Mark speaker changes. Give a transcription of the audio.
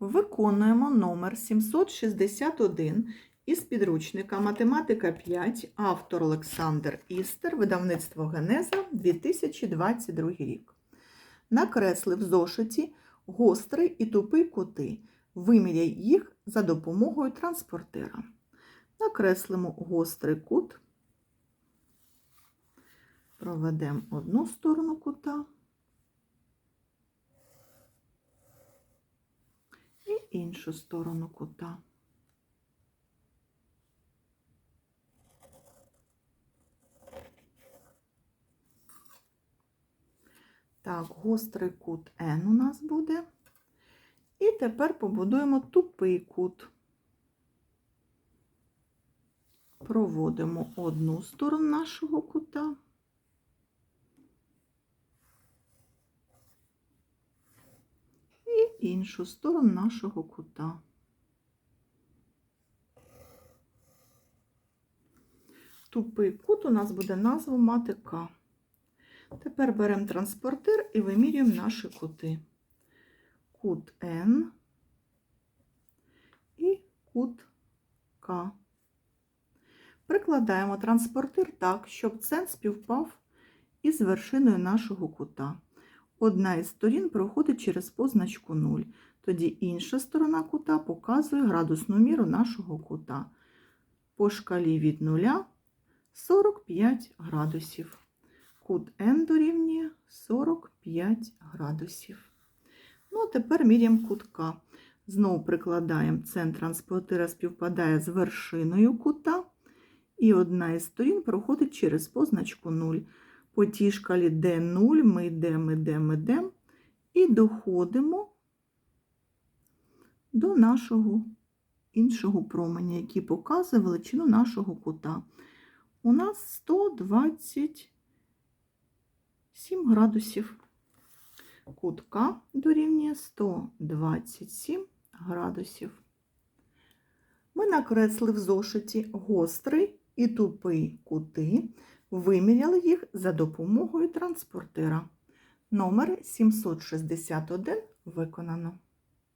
Speaker 1: Виконуємо номер 761 із підручника Математика 5, автор Олександр Істер, видавництво Генеза, 2022 рік. Накресли в зошиті гострий і тупий кути. Виміряй їх за допомогою транспортира. Накреслимо гострий кут, проведемо одну сторону кута. і іншу сторону кута. Так, гострий кут N у нас буде. І тепер побудуємо тупий кут. Проводимо одну сторону нашого кута. і іншу сторону нашого кута. Тупий кут у нас буде назву мати К. Тепер беремо транспортир і вимірюємо наші кути. Кут Н і кут К. Прикладаємо транспортир так, щоб цент співпав із вершиною нашого кута. Одна із сторін проходить через позначку 0. Тоді інша сторона кута показує градусну міру нашого кута. По шкалі від 0 45 градусів. Кут N дорівнює 45 градусів. Ну, а тепер міряємо кут К. Знову прикладаємо центр транспортира співпадає з вершиною кута. І одна із сторін проходить через позначку 0. По тій шкалі D0 ми йдемо, йдемо, йдемо і доходимо до нашого іншого променя, який показує величину нашого кута. У нас 127 градусів. Кут К дорівнює 127 градусів. Ми накресли в зошиті гострий і тупий кути. Виміряли їх за допомогою транспортира. Номер 761 виконано.